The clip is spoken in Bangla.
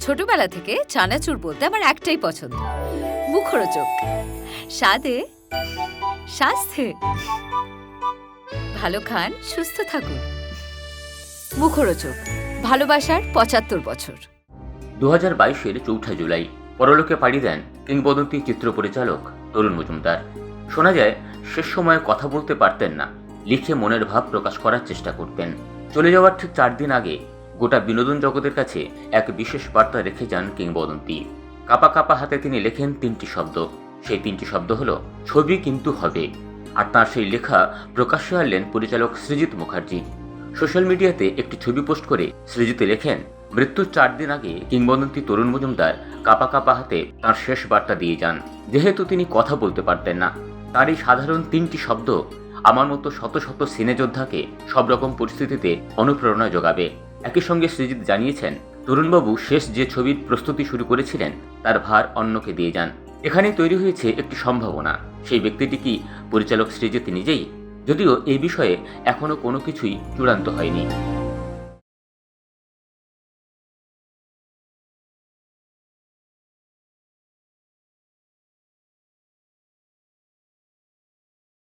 ছোটবেলা থেকে চানাচুর বলতে আমার একটাই পছন্দ। মুখরোচক। স্বাদে স্বাস্থ্যে ভালো খান, সুস্থ থাকুন। মুখরোচক। ভালোবাসার পঁচাত্তর বছর। দু হাজার বাইশের চৌঠা জুলাই। পরলোকে পাড়ি দেন কিংবদন্তি চিত্র পরিচালক তরুণ মজুমদার। শোনা যায়, শেষ সময়ে কথা বলতে পারতেন না। লিখে মনের ভাব প্রকাশ করার চেষ্টা করতেন। চলে যাওয়ার ঠিক চার দিন আগে গোটা বিনোদন জগতের কাছে এক বিশেষ বার্তা রেখে যান কিংবদন্তি। কাপা কাপা হাতে তিনি লেখেন তিনটি শব্দ। সেই তিনটি শব্দ হলো, ছবি কিন্তু হবে। আর তার সেই লেখা প্রকাশ্যে আনলেন পরিচালক সৃজিত মুখার্জি। সোশ্যাল মিডিয়াতে একটি ছবি পোস্ট করে সৃজিত লেখেন, মৃত্যুর চার দিন আগে কিংবদন্তি তরুণ মজুমদার কাপা কাপা হাতে তাঁর শেষ বার্তা দিয়ে যান। যেহেতু তিনি কথা বলতে পারতেন না তার এই সাধারণ তিনটি শব্দ আমার মতো শত শত সিনেযোদ্ধাকে সব রকম পরিস্থিতিতে অনুপ্রেরণা যোগাবে। একই সঙ্গে সৃজিত জানিয়েছেন, তরুণবাবু শেষ যে ছবির প্রস্তুতি শুরু করেছিলেন, তার ভার অন্যকে দিয়ে যান। এখানেই তৈরি হয়েছে একটি সম্ভাবনা। সেই ব্যক্তিটি কি পরিচালক সৃজিত নিজেই? যদিও এই বিষয়ে এখনও কোনো কিছুই চূড়ান্ত হয়নি।